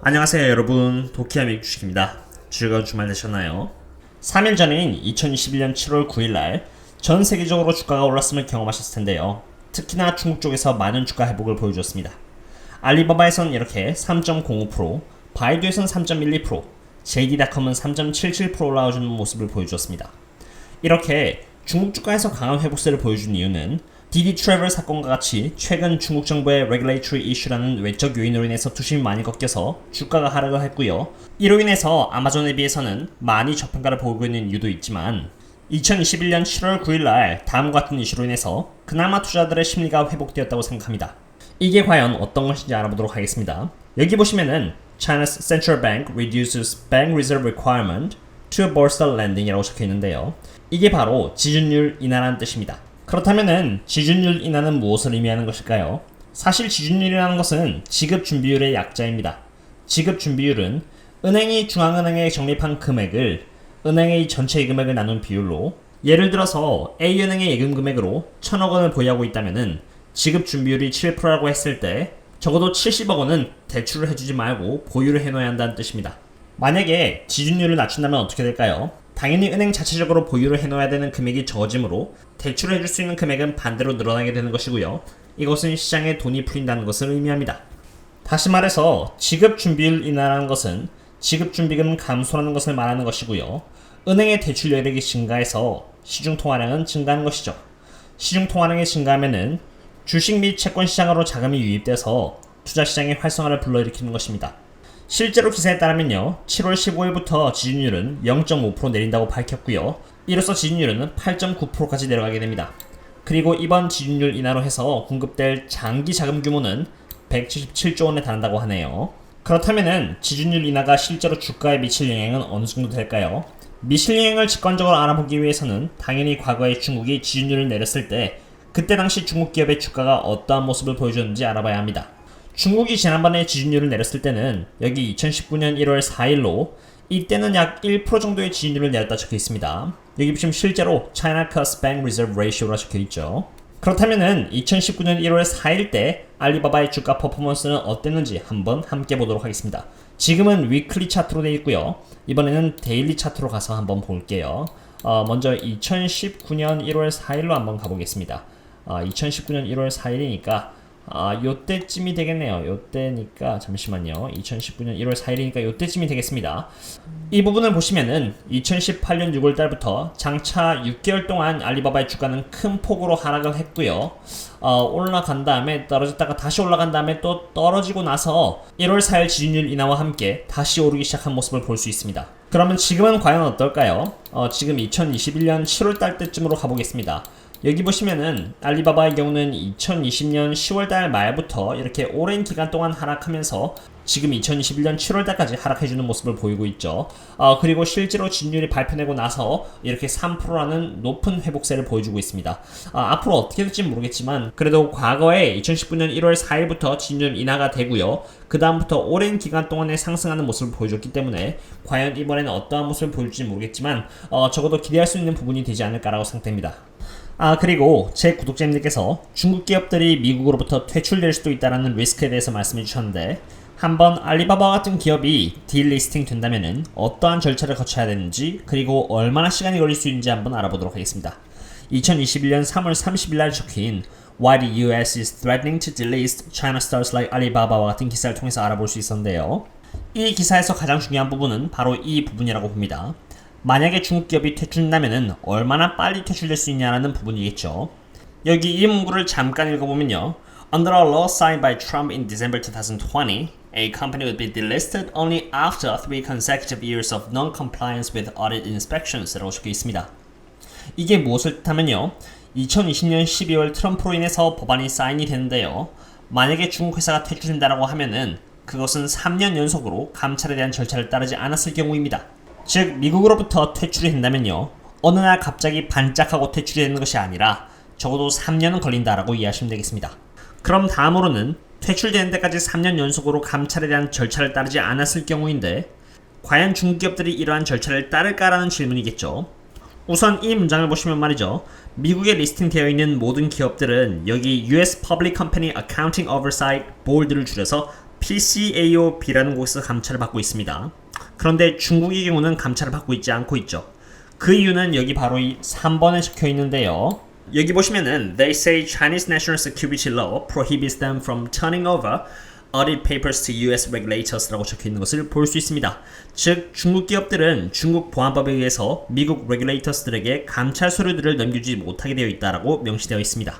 안녕하세요 여러분 도키아믹 주식입니다. 즐거운 주말 되셨나요? 3일 전인 2021년 7월 9일 날 전 세계적으로 주가가 올랐음을 경험하셨을 텐데요. 특히나 중국 쪽에서 많은 주가 회복을 보여주었습니다. 알리바바에선 이렇게 3.05%, 바이두에선 3.12%, JD.com은 3.77% 올라와주는 모습을 보여주었습니다. 이렇게 중국 주가에서 강한 회복세를 보여준 이유는 디디 트래블 사건과 같이 최근 중국 정부의 regulatory issue라는 외적 요인으로 인해서 투심이 많이 꺾여서 주가가 하락을 했고요. 이로 인해서 아마존에 비해서는 많이 저평가를 보이고 있는 이유도 있지만 2021년 7월 9일 날 다음과 같은 이슈로 인해서 그나마 투자들의 심리가 회복되었다고 생각합니다. 이게 과연 어떤 것인지 알아보도록 하겠습니다. 여기 보시면은 China's central bank reduces bank reserve requirement to bolster lending이라고 적혀 있는데요. 이게 바로 지준율 인하라는 뜻입니다. 그렇다면은 지준율 인하는 무엇을 의미하는 것일까요? 사실 지준율이라는 것은 지급 준비율의 약자입니다. 지급 준비율은 은행이 중앙은행에 적립한 금액을 은행의 전체 예금액을 나눈 비율로 예를 들어서 A은행의 예금 금액으로 1000억 원을 보유하고 있다면은 지급 준비율이 7%라고 했을 때 적어도 70억 원은 대출을 해주지 말고 보유를 해놓아야 한다는 뜻입니다. 만약에 지준율을 낮춘다면 어떻게 될까요? 당연히 은행 자체적으로 보유를 해놓아야 되는 금액이 적어지므로 대출을 해줄 수 있는 금액은 반대로 늘어나게 되는 것이고요. 이것은 시장에 돈이 풀린다는 것을 의미합니다. 다시 말해서 지급 준비율 인하라는 것은 지급 준비금 감소하는 것을 말하는 것이고요. 은행의 대출 여력이 증가해서 시중 통화량은 증가하는 것이죠. 시중 통화량이 증가하면은 주식 및 채권 시장으로 자금이 유입돼서 투자 시장의 활성화를 불러일으키는 것입니다. 실제로 기사에 따르면요. 7월 15일부터 지준율은 0.5% 내린다고 밝혔고요. 이로써 지준율은 8.9%까지 내려가게 됩니다. 그리고 이번 지준율 인하로 해서 공급될 장기 자금 규모는 177조 원에 달한다고 하네요. 그렇다면은 지준율 인하가 실제로 주가에 미칠 영향은 어느 정도 될까요? 미칠 영향을 직관적으로 알아보기 위해서는 당연히 과거에 중국이 지준율을 내렸을 때 그때 당시 중국 기업의 주가가 어떠한 모습을 보여줬는지 알아봐야 합니다. 중국이 지난번에 지준율을 내렸을 때는 여기 2019년 1월 4일로 이때는 약 1% 정도의 지준율을 내렸다 적혀 있습니다. 여기 보시면 실제로 China Cost Bank Reserve Ratio라 적혀 있죠. 그렇다면은 2019년 1월 4일 때 알리바바의 주가 퍼포먼스는 어땠는지 한번 함께 보도록 하겠습니다. 지금은 위클리 차트로 되어 있고요. 이번에는 데일리 차트로 가서 한번 볼게요. 어, 먼저 2019년 1월 4일로 한번 가보겠습니다. 어, 2019년 1월 4일이니까 아, 요때쯤이 되겠네요. 요때니까 잠시만요. 2019년 1월 4일이니까 요때쯤이 되겠습니다. 이 부분을 보시면은 2018년 6월 달부터 장차 6개월 동안 알리바바의 주가는 큰 폭으로 하락을 했고요. 어, 올라간 다음에 떨어졌다가 다시 올라간 다음에 또 떨어지고 나서 1월 4일 지준율 인하와 함께 다시 오르기 시작한 모습을 볼 수 있습니다. 그러면 지금은 과연 어떨까요? 어, 지금 2021년 7월 달 때쯤으로 가보겠습니다. 여기 보시면은 알리바바의 경우는 2020년 10월달 말부터 이렇게 오랜 기간 동안 하락하면서 지금 2021년 7월달까지 하락해주는 모습을 보이고 있죠. 어, 그리고 실제로 진율이 발표되고 나서 이렇게 3%라는 높은 회복세를 보여주고 있습니다. 어, 앞으로 어떻게 될지 모르겠지만 그래도 과거에 2019년 1월 4일부터 진율 인하가 되고요. 그 다음부터 오랜 기간 동안에 상승하는 모습을 보여줬기 때문에 과연 이번에는 어떠한 모습을 보여줄지 모르겠지만 어, 적어도 기대할 수 있는 부분이 되지 않을까라고 생각됩니다. 아 그리고 제 구독자님들께서 중국 기업들이 미국으로부터 퇴출될 수도 있다는 리스크에 대해서 말씀해 주셨는데 한번 알리바바 같은 기업이 딜리스팅 된다면 어떠한 절차를 거쳐야 되는지 그리고 얼마나 시간이 걸릴 수 있는지 한번 알아보도록 하겠습니다. 2021년 3월 30일 날 적힌 Why the US is threatening to delist China stars like Alibaba와 같은 기사를 통해서 알아볼 수 있었는데요. 이 기사에서 가장 중요한 부분은 바로 이 부분이라고 봅니다. 만약에 중국 기업이 퇴출된다면 얼마나 빨리 퇴출될 수 있냐라는 부분이겠죠. 여기 이 문구를 잠깐 읽어보면요. Under a law signed by Trump in December 2020, a company would be delisted only after three consecutive years of non-compliance with audit inspections라고 적혀 있습니다. 이게 무엇을 뜻하면요. 2020년 12월 트럼프로 인해서 법안이 사인이 되는데요. 만약에 중국 회사가 퇴출된다고 하면은 그것은 3년 연속으로 감찰에 대한 절차를 따르지 않았을 경우입니다. 즉 미국으로부터 퇴출이 된다면요. 어느 날 갑자기 반짝하고 퇴출이 되는 것이 아니라 적어도 3년은 걸린다라고 이해하시면 되겠습니다. 그럼 다음으로는 퇴출되는 데까지 3년 연속으로 감찰에 대한 절차를 따르지 않았을 경우인데 과연 중기업들이 이러한 절차를 따를까라는 질문이겠죠. 우선 이 문장을 보시면 말이죠. 미국에 리스팅되어 있는 모든 기업들은 여기 US Public Company Accounting Oversight Board를 줄여서 PCAOB라는 곳에서 감찰을 받고 있습니다. 그런데 중국의 경우는 감찰을 받고 있지 않고 있죠. 그 이유는 여기 바로 이 3번에 적혀 있는데요. 여기 보시면은 They say Chinese national security law prohibits them from turning over audit papers to US regulators라고 적혀 있는 것을 볼 수 있습니다. 즉 중국 기업들은 중국 보안법에 의해서 미국 레귤레이터스들에게 감찰 서류들을 넘겨주지 못하게 되어 있다라고 명시되어 있습니다.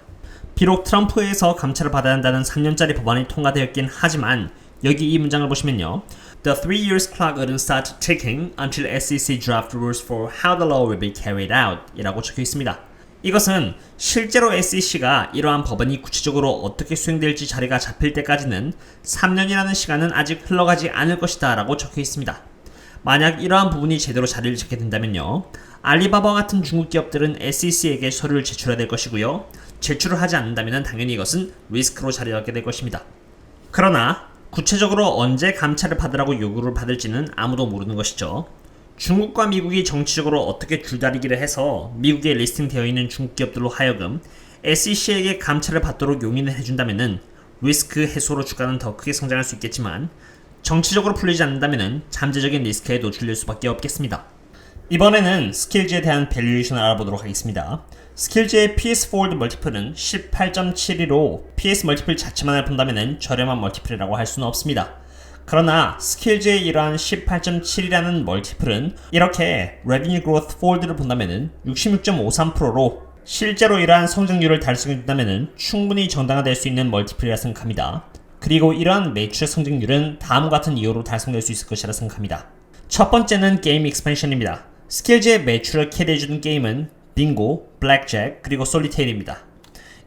비록 트럼프에서 감찰을 받아야 한다는 3년짜리 법안이 통과되었긴 하지만 여기 이 문장을 보시면요. The three years clock wouldn't start ticking until SEC draft rules for how the law will be carried out 이라고 적혀 있습니다. 이것은 실제로 SEC가 이러한 법안이 구체적으로 어떻게 수행될지 자리가 잡힐 때까지는 3년이라는 시간은 아직 흘러가지 않을 것이다 라고 적혀 있습니다. 만약 이러한 부분이 제대로 자리를 잡게 된다면요. 알리바바 같은 중국 기업들은 SEC에게 서류를 제출해야 될 것이고요. 제출을 하지 않는다면 당연히 이것은 리스크로 자리를 잡게 될 것입니다. 그러나 구체적으로 언제 감찰을 받으라고 요구를 받을지는 아무도 모르는 것이죠. 중국과 미국이 정치적으로 어떻게 줄다리기를 해서 미국에 리스팅되어 있는 중국 기업들로 하여금 SEC에게 감찰을 받도록 용인을 해준다면 리스크 해소로 주가는 더 크게 성장할 수 있겠지만 정치적으로 풀리지 않는다면 잠재적인 리스크에 노출될 수밖에 없겠습니다. 이번에는 스킬즈에 대한 밸류에이션을 알아보도록 하겠습니다. 스킬즈의 PS Fold 멀티플은 18.72로 PS 멀티플 자체만을 본다면 저렴한 멀티플이라고 할 수는 없습니다. 그러나 스킬즈의 이러한 18.7이라는 멀티플은 이렇게 레비뉴 그로스 폴드를 본다면 66.53%로 실제로 이러한 성장률을 달성해준다면 충분히 정당화될 수 있는 멀티플이라 생각합니다. 그리고 이러한 매출 성장률은 다음과 같은 이유로 달성될 수 있을 것이라 생각합니다. 첫 번째는 게임 익스펜션입니다. 스킬즈의 매출을 캐리해주는 게임은 빙고, 블랙잭, 그리고 솔리테일입니다.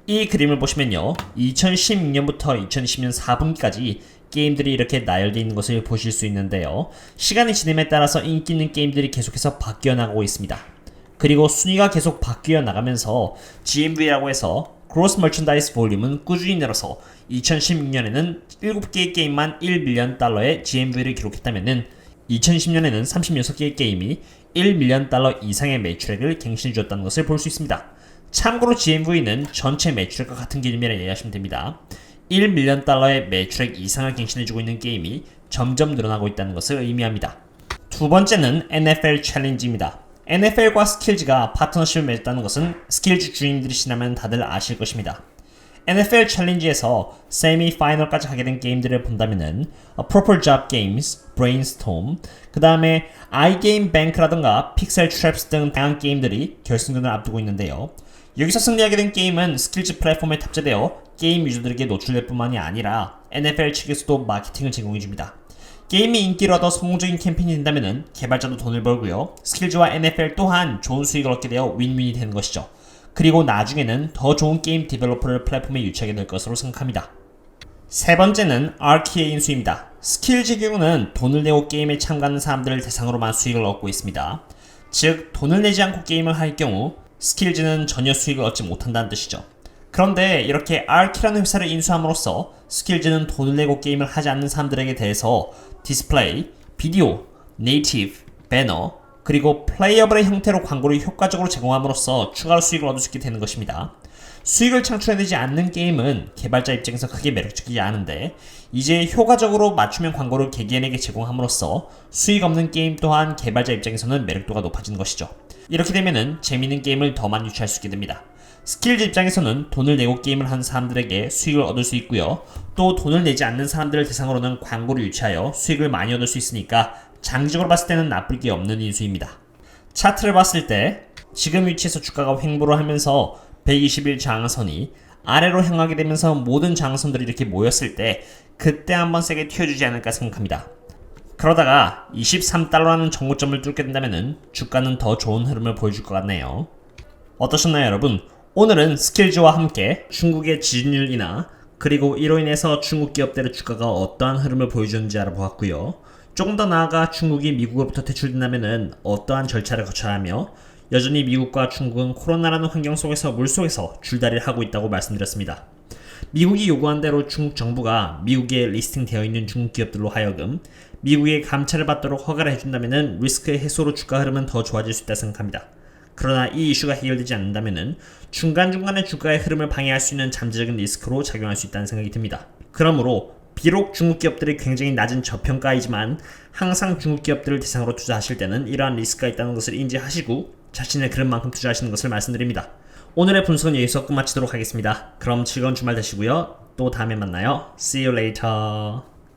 이 그림을 보시면요. 2016년부터 2020년 4분기까지 게임들이 이렇게 나열되어 있는 것을 보실 수 있는데요. 시간이 지남에 따라서 인기 있는 게임들이 계속해서 바뀌어 나가고 있습니다. 그리고 순위가 계속 바뀌어 나가면서 GMV라고 해서 그로스 멀천다이스 볼륨은 꾸준히 늘어서 2016년에는 7개의 게임만 1밀리언 달러의 GMV를 기록했다면은 2010년에는 36개의 게임이 1밀리언 달러 이상의 매출액을 갱신해 주었다는 것을 볼 수 있습니다. 참고로 GMV는 전체 매출액과 같은 개념이라 이해하시면 됩니다. 1밀리언 달러의 매출액 이상을 갱신해주고 있는 게임이 점점 늘어나고 있다는 것을 의미합니다. 두 번째는 NFL 챌린지입니다. NFL과 스킬즈가 파트너십을 맺었다는 것은 스킬즈 주인들이시라면 다들 아실 것입니다. NFL 챌린지에서 세미 파이널까지 가게 된 게임들을 본다면은 어, Proper Job Games, Brainstorm, 그 다음에 iGame Bank라든가 Pixel Traps 등 다양한 게임들이 결승전을 앞두고 있는데요. 여기서 승리하게 된 게임은 스킬즈 플랫폼에 탑재되어 게임 유저들에게 노출될 뿐만이 아니라 NFL 측에서도 마케팅을 제공해줍니다. 게임이 인기를 얻어 성공적인 캠페인이 된다면 개발자도 돈을 벌고요. 스킬즈와 NFL 또한 좋은 수익을 얻게 되어 윈윈이 되는 것이죠. 그리고 나중에는 더 좋은 게임 디벨로퍼를 플랫폼에 유치하게 될 것으로 생각합니다. 세 번째는 RK의 인수입니다. 스킬즈 경우는 돈을 내고 게임에 참가하는 사람들을 대상으로만 수익을 얻고 있습니다. 즉, 돈을 내지 않고 게임을 할 경우 스킬즈는 전혀 수익을 얻지 못한다는 뜻이죠. 그런데 이렇게 RK라는 회사를 인수함으로써 스킬즈는 돈을 내고 게임을 하지 않는 사람들에게 대해서 디스플레이, 비디오, 네이티브, 배너, 그리고 플레이어블의 형태로 광고를 효과적으로 제공함으로써 추가로 수익을 얻을 수 있게 되는 것입니다. 수익을 창출해내지 않는 게임은 개발자 입장에서 크게 매력적이지 않은데 이제 효과적으로 맞춤형 광고를 개개인에게 제공함으로써 수익 없는 게임 또한 개발자 입장에서는 매력도가 높아지는 것이죠. 이렇게 되면은 재미있는 게임을 더 많이 유치할 수 있게 됩니다. 스킬즈 입장에서는 돈을 내고 게임을 하는 사람들에게 수익을 얻을 수 있고요. 또 돈을 내지 않는 사람들을 대상으로는 광고를 유치하여 수익을 많이 얻을 수 있으니까 장기적으로 봤을 때는 나쁠 게 없는 인수입니다. 차트를 봤을 때 지금 위치에서 주가가 횡보를 하면서 120일 장하선이 아래로 향하게 되면서 모든 장하선들이 이렇게 모였을 때 그때 한번 세게 튀어주지 않을까 생각합니다. 그러다가 23달러라는 정고점을 뚫게 된다면 주가는 더 좋은 흐름을 보여줄 것 같네요. 어떠셨나요 여러분? 오늘은 스킬즈와 함께 중국의 지진율이나 그리고 이로 인해서 중국 기업들의 주가가 어떠한 흐름을 보여주는지 알아보았고요. 조금 더 나아가 중국이 미국으로부터 퇴출된다면 어떠한 절차를 거쳐야 하며 여전히 미국과 중국은 코로나라는 환경 속에서 물속에서 줄다리를 하고 있다고 말씀드렸습니다. 미국이 요구한 대로 중국 정부가 미국에 리스팅되어 있는 중국 기업들로 하여금 미국의 감찰을 받도록 허가를 해준다면 리스크의 해소로 주가 흐름은 더 좋아질 수 있다 생각합니다. 그러나 이 이슈가 해결되지 않는다면 중간중간에 주가의 흐름을 방해할 수 있는 잠재적인 리스크로 작용할 수 있다는 생각이 듭니다. 그러므로 비록 중국 기업들이 굉장히 낮은 저평가이지만 항상 중국 기업들을 대상으로 투자하실 때는 이러한 리스크가 있다는 것을 인지하시고 자신의 그런 만큼 투자하시는 것을 말씀드립니다. 오늘의 분석은 여기서 끝마치도록 하겠습니다. 그럼 즐거운 주말 되시고요. 또 다음에 만나요. See you later.